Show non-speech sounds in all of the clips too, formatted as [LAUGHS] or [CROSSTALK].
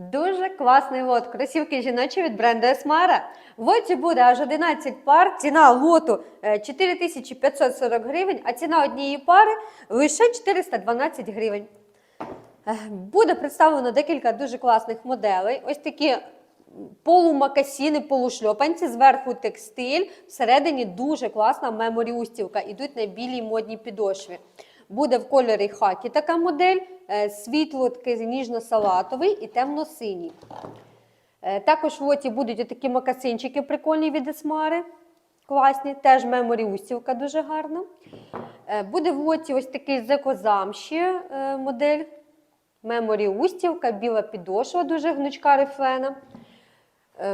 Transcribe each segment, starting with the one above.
Дуже класний лот. Кросівки жіночі від бренду Esmara. В лоті буде аж 11 пар. Ціна лоту е, 4540 гривень, а ціна однієї пари лише 412 гривень. Е, Буде представлено декілька дуже класних моделей. Ось такі полумакасіни, полушльопанці, зверху текстиль, всередині дуже класна меморі-устілка. Ідуть на білій модній підошві. Буде в кольорі хакі така модель, е, світло такий ніжно-салатовий і темно-синій. Е, Також в лоті будуть такі макасинчики прикольні від Есмари. Класні, теж меморі устілка дуже гарна. Е, Буде в лоті ось такий зекозамші е, модель. Меморі устілка, біла підошва, дуже гнучка рифлена.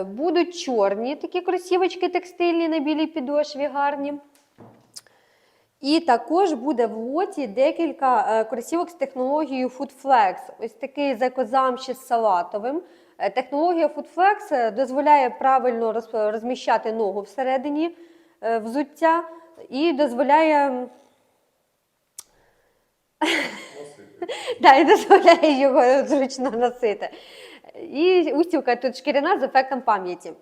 Будуть чорні такі кросівочки текстильні на білій підошві гарні. І також буде в лоті декілька е, кросівок з технологією FoodFlex. Ось такий закозамші з салатовим. Е, Технологія FoodFlex е, дозволяє правильно розміщати ногу всередині взуття і дозволяє, [LAUGHS] да, і дозволяє його зручно носити. І устілка тут шкіряна з ефектом пам'яті.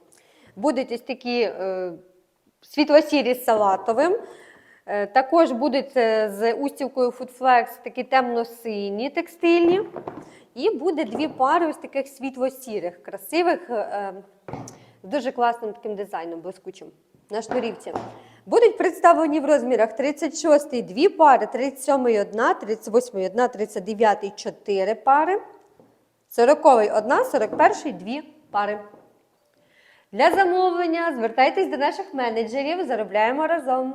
Будуть ось такі е, світло-сірі з салатовим. Е, Також будуть е, з устілкою FoodFlex такі темно-сині текстильні. І буде дві пари ось таких світло-сірих, красивих, е, з дуже класним таким дизайном, блискучим на шнурівці. Будуть представлені в розмірах 36 дві пари, 37 одна, 38 одна, 39 чотири пари, 40-й одна, 41 дві пари. Для замовлення звертайтесь до наших менеджерів, заробляємо разом.